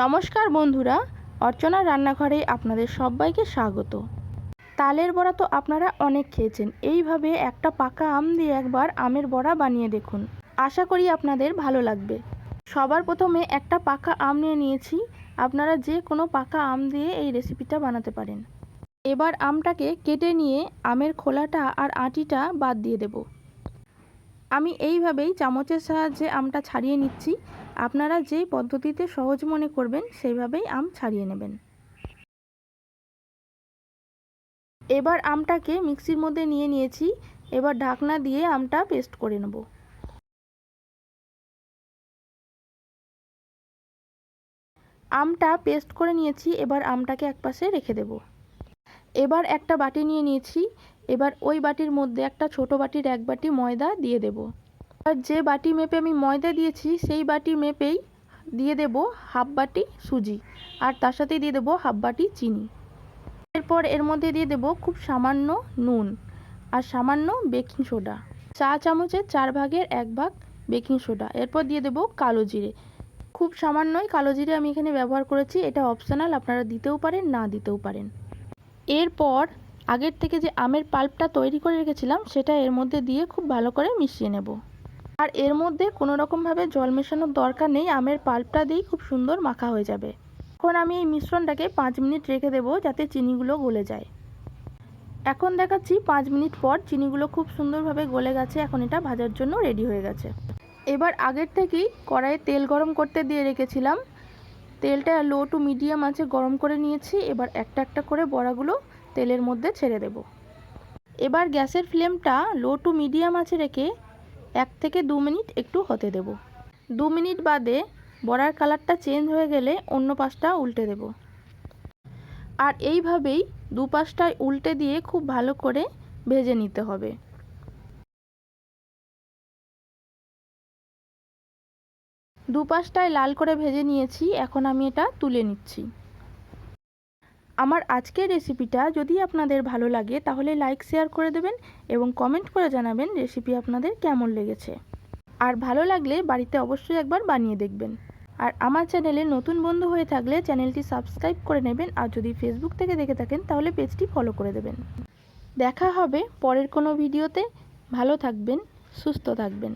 নমস্কার বন্ধুরা অর্চনার রান্নাঘরে আপনাদের সবাইকে স্বাগত। তালের বড়া তো আপনারা অনেক খেয়েছেন, এইভাবে একটা পাকা আম দিয়ে একবার আমের বড়া বানিয়ে দেখুন। আশা করি আপনাদের ভালো লাগবে। সবার প্রথমে একটা পাকা আম নিয়ে নিয়েছি, আপনারা যে কোনো পাকা আম দিয়ে এই রেসিপিটা বানাতে পারেন। এবার আমটাকে কেটে নিয়ে আমের খোলাটা আর আটিটা বাদ দিয়ে দেব। আমি এইভাবেই চামচের সাহায্যে আমটা ছাড়িয়ে নিচ্ছি আপনারা যেই পদ্ধতিতে সহজ মনে করবেন, সেইভাবেই আম ছাড়িয়ে নেবেন। এবার আমটাকে মিক্সির মধ্যে নিয়ে নিয়েছি। এবার ঢাকনা দিয়ে আমটা পেস্ট করে নেব। আমটা পেস্ট করে নিয়েছি, এবার আমটাকে একপাশে রেখে দেব। এবার একটা বাটি নিয়ে নিয়েছি। এবার ওই বাটির মধ্যে একটা ছোট বাটির এক বাটি ময়দা দিয়ে দেব। আর যে বাটি মেপে আমি ময়দা দিয়েছি, সেই বাটি মেপেই দিয়ে দেব হাফ বাটি সুজি আর তার সাথে দিয়ে দেব হাফ বাটি চিনি। এরপর এর মধ্যে দিয়ে দেব খুব সামান্য নুন আর সামান্য বেকিং সোডা। চা চামচের চার ভাগের এক ভাগ বেকিং সোডা। এরপর দিয়ে দেব কালো জিরে। খুব সামান্যই কালো জিরে আমি এখানে ব্যবহার করেছি। এটা অপশনাল আপনারা দিতেও পারেন, না দিতেও পারেন। এরপর আগের থেকে যে আমের পাল্পটা তৈরি করে রেখেছিলাম, সেটা এর মধ্যে দিয়ে খুব ভালো করে মিশিয়ে নেব। আর এর মধ্যে কোনো রকমভাবে জল মেশানোর দরকার নেই, আমের পাল্পটা দিয়েই খুব সুন্দর মাখা হয়ে যাবে। এখন আমি এই মিশ্রণটাকে পাঁচ মিনিট রেখে দেবো যাতে চিনিগুলো গলে যায়। এখন দেখাচ্ছি পাঁচ মিনিট পর চিনিগুলো খুব সুন্দরভাবে গলে গেছে, এখন এটা ভাজার জন্য রেডি হয়ে গেছে। এবার আগের থেকেই কড়াইয়ে তেল গরম করতে দিয়ে রেখেছিলাম। তেলটা লো টু মিডিয়াম আছে গরম করে নিয়েছি, এবার একটা একটা করে বড়াগুলো তেলের মধ্যে ছেড়ে দেব। এবার গ্যাসের ফ্লেমটা লো টু মিডিয়াম আছে রেখে এক থেকে দু মিনিট একটু হতে দেব। দু মিনিট বাদে বড়ার কালারটা চেঞ্জ হয়ে গেলে অন্য পাশটা উল্টে দেব। আর এইভাবেই দু পাশটায় উল্টে দিয়ে খুব ভালো করে ভেজে নিতে হবে। দুপাশটায় লাল করে ভেজে নিয়েছি, এখন আমি এটা তুলে নিচ্ছি। আমার আজকের রেসিপিটা যদি আপনাদের ভালো লাগে, তাহলে লাইক শেয়ার করে দেবেন এবং কমেন্ট করে জানাবেন রেসিপি আপনাদের কেমন লেগেছে। আর ভালো লাগলে বাড়িতে অবশ্যই একবার বানিয়ে দেখবেন। আর আমার চ্যানেলে নতুন বন্ধু হয়ে থাকলে চ্যানেলটি সাবস্ক্রাইব করে নেবেন আর যদি ফেসবুক থেকে দেখে থাকেন, তাহলে পেজটি ফলো করে দেবেন। দেখা হবে পরের কোনো ভিডিওতে ভালো থাকবেন, সুস্থ থাকবেন।